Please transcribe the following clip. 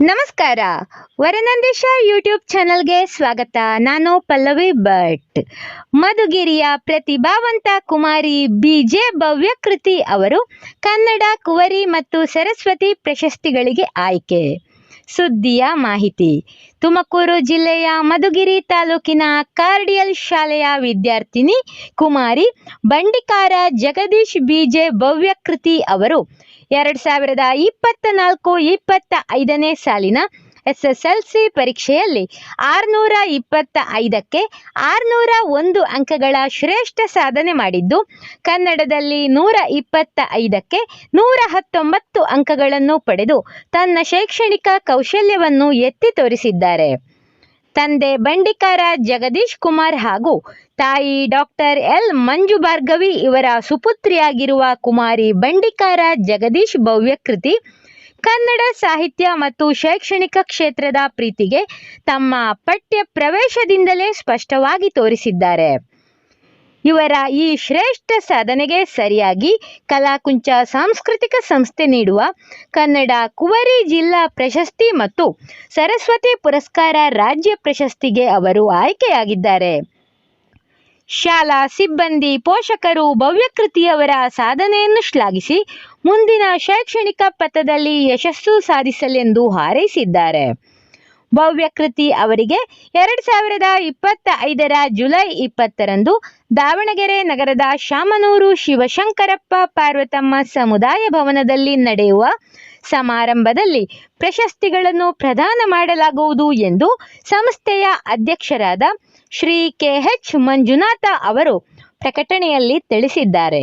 ನಮಸ್ಕಾರ. ವರನಂದೇಶ ಯೂಟ್ಯೂಬ್ ಚಾನಲ್ಗೆ ಸ್ವಾಗತ. ನಾನು ಪಲ್ಲವಿ ಭಟ್. ಮಧುಗಿರಿಯ ಪ್ರತಿಭಾವಂತ ಕುಮಾರಿ ಬಿ ಜೆ ಭವ್ಯಕೃತಿ ಅವರು ಕನ್ನಡ, ಕುವರಿ ಮತ್ತು ಸರಸ್ವತಿ ಪ್ರಶಸ್ತಿಗಳಿಗೆ ಆಯ್ಕೆ. ಸುದ್ದಿಯ ಮಾಹಿತಿ. ತುಮಕೂರು ಜಿಲ್ಲೆಯ ಮಧುಗಿರಿ ತಾಲೂಕಿನ ಕಾರ್ಡಿಯಲ್ ಶಾಲೆಯ ವಿದ್ಯಾರ್ಥಿನಿ ಕುಮಾರಿ, ಬಂಡಿಕಾರ ಜಗದೀಶ್ ಬಿಜೆ ಭವ್ಯಕೃತಿ ಅವರು ಎರಡು ಸಾವಿರದ ಇಪ್ಪತ್ತ ನಾಲ್ಕು ಇಪ್ಪತ್ತ ಐದನೇ ಸಾಲಿನ ಎಸ್ ಎಸ್ ಎಲ್ ಸಿ ಪರೀಕ್ಷೆಯಲ್ಲಿ ಆರುನೂರ ಇಪ್ಪತ್ತ ಐದಕ್ಕೆ ಆರುನೂರ ಒಂದು ಅಂಕಗಳ ಶ್ರೇಷ್ಠ ಸಾಧನೆ ಮಾಡಿದ್ದು, ಕನ್ನಡದಲ್ಲಿ ನೂರ ಇಪ್ಪತ್ತ ಐದಕ್ಕೆ ನೂರ ಹತ್ತೊಂಬತ್ತು ಅಂಕಗಳನ್ನು ಪಡೆದು ತನ್ನ ಶೈಕ್ಷಣಿಕ ಕೌಶಲ್ಯವನ್ನು ಎತ್ತಿ ತೋರಿಸಿದ್ದಾರೆ. ತಂದೆ ಬಂಡಿಕಾರ ಜಗದೀಶ್ ಕುಮಾರ್ ಹಾಗೂ ತಾಯಿ ಡಾಕ್ಟರ್ ಎಲ್ ಮಂಜು ಭಾರ್ಗವಿ ಇವರ ಸುಪುತ್ರಿಯಾಗಿರುವ ಕುಮಾರಿ ಬಂಡಿಕಾರ ಜಗದೀಶ್ ಭವ್ಯಕೃತಿ ಕನ್ನಡ ಸಾಹಿತ್ಯ ಮತ್ತು ಶೈಕ್ಷಣಿಕ ಕ್ಷೇತ್ರದ ಪ್ರೀತಿಗೆ ತಮ್ಮ ಪಠ್ಯ ಪ್ರವೇಶದಿಂದಲೇ ಸ್ಪಷ್ಟವಾಗಿ ತೋರಿಸಿದ್ದಾರೆ. ಇವರ ಈ ಶ್ರೇಷ್ಠ ಸಾಧನೆಗೆ ಸರಿಯಾಗಿ ಕಲಾಕುಂಚ ಸಾಂಸ್ಕೃತಿಕ ಸಂಸ್ಥೆ ನೀಡುವ ಕನ್ನಡ ಕುವರಿ ಜಿಲ್ಲಾ ಪ್ರಶಸ್ತಿ ಮತ್ತು ಸರಸ್ವತಿ ಪುರಸ್ಕಾರ ರಾಜ್ಯ ಪ್ರಶಸ್ತಿಗೆ ಅವರು ಆಯ್ಕೆಯಾಗಿದ್ದಾರೆ. ಶಾಲಾ ಸಿಬ್ಬಂದಿ ಪೋಷಕರು ಭವ್ಯಕೃತಿಯವರ ಸಾಧನೆಯನ್ನು ಶ್ಲಾಘಿಸಿ ಮುಂದಿನ ಶೈಕ್ಷಣಿಕ ಪಥದಲ್ಲಿ ಯಶಸ್ಸು ಸಾಧಿಸಲೆಂದು ಹಾರೈಸಿದ್ದಾರೆ. ಭವ್ಯಕೃತಿ ಅವರಿಗೆ ಎರಡು ಸಾವಿರದ ಇಪ್ಪತ್ತ ಐದರ ಜುಲೈ ಇಪ್ಪತ್ತರಂದು ದಾವಣಗೆರೆ ನಗರದ ಶಾಮನೂರು ಶಿವಶಂಕರಪ್ಪ ಪಾರ್ವತಮ್ಮ ಸಮುದಾಯ ಭವನದಲ್ಲಿ ನಡೆಯುವ ಸಮಾರಂಭದಲ್ಲಿ ಪ್ರಶಸ್ತಿಗಳನ್ನು ಪ್ರದಾನ ಮಾಡಲಾಗುವುದು ಎಂದು ಸಂಸ್ಥೆಯ ಅಧ್ಯಕ್ಷರಾದ ಶ್ರೀ ಕೆ ಎಚ್ ಮಂಜುನಾಥ ಅವರು ಪ್ರಕಟಣೆಯಲ್ಲಿ ತಿಳಿಸಿದ್ದಾರೆ.